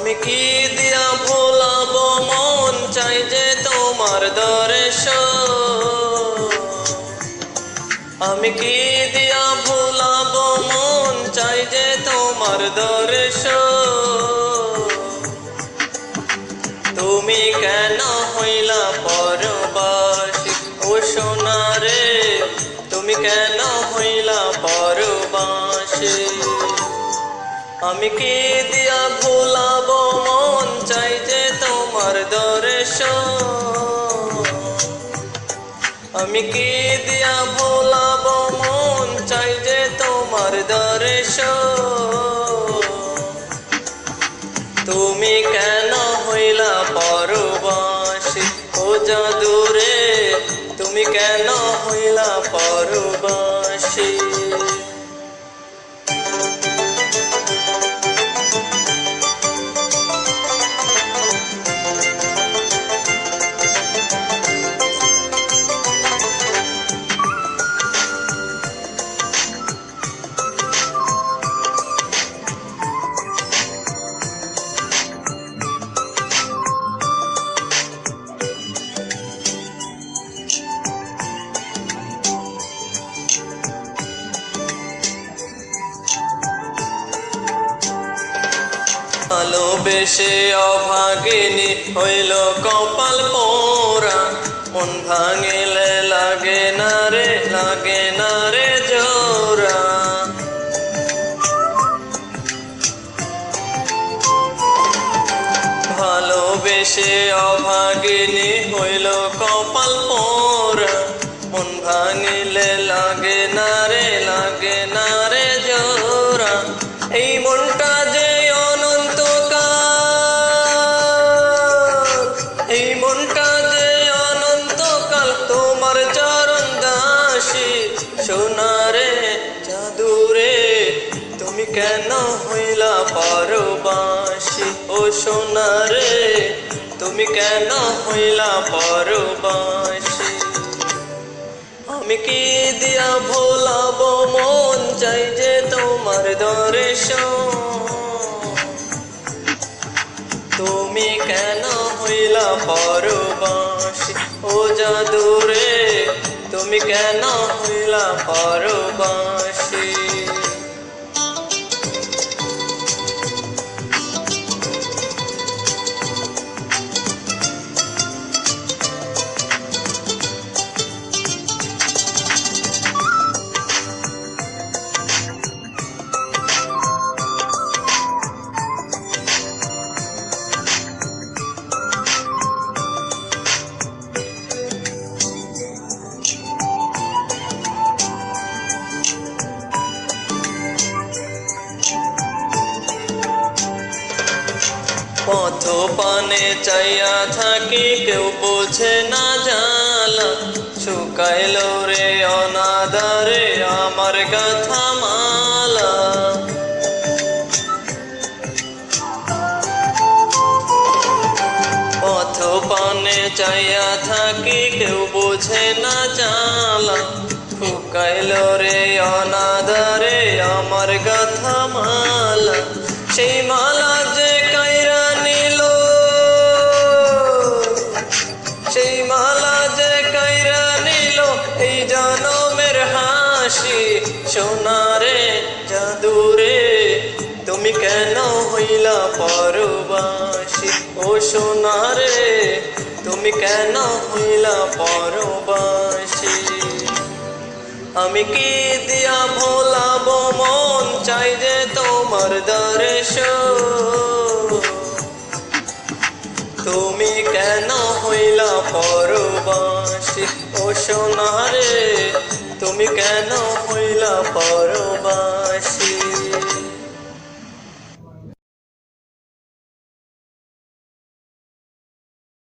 আমি কি দিয়া ভোলাবো? মন চাই যে তোমার দর্শন। আমি কি দিয়া ভোলাবো? মন চাই যে তোমার দর্শন। তুমি কেন হইলা পরবাসী? ও সোনারে তুমি কেন হইলা পরবাসী? আমি কি দিয়া ভুলাবো? মন চাই যে তোমার দর্শন। আমি কি দিয়া ভুলাবো? মন চাই যে তোমার দর্শন। তুমি কেন হইলা পরবাসী? ও জাদুরে, তুমি কেন হইলা পরবাসী? ভালোবেসে অভাগিনী হইল কপাল পোরা মন ভাঙিলে লাগে না রে, লাগে না রে জোরা ভালোবেসে অভাগিনী হইল কপাল পোরা মন ভাঙিলে লাগে না রে, লাগে না রে জোরা এই মনটা তোমার চরণ দাসী, সোনারে জাদুরে তুমি কেন হইলা পরবাসী? ও সোনারে, তুমি কেন হইলা পরবাসী? আমি কি দিয়া ভোলাবো মন চাই যে তোমার দর্শন? তুমি কেন হইলা পরবাসী? ও জাদুরে তুমি কেন হইলা পরবাসী পথ পানে চাইয়া থাকি, কেউ বোঝে না জালা। শুকাইল রে অনাদারে আমার গাথা মালা। পথ পানে চাইয়া থাকি, কেউ বোঝে না জালা। শুকাইল রে অনাদারে আমার গাথা মালা। সেই মালা তুমি কেন হইলা পরবাসী? ও সোনারে, তুমি কেন হইলা পরবাসী? আমি কি দিয়া ভোলাবো? মন চাই যে তোমার দর্শন তুমি কেন হইলা পরবাসী? ও সোনারে, তুমি কেন হইলা পরবাসী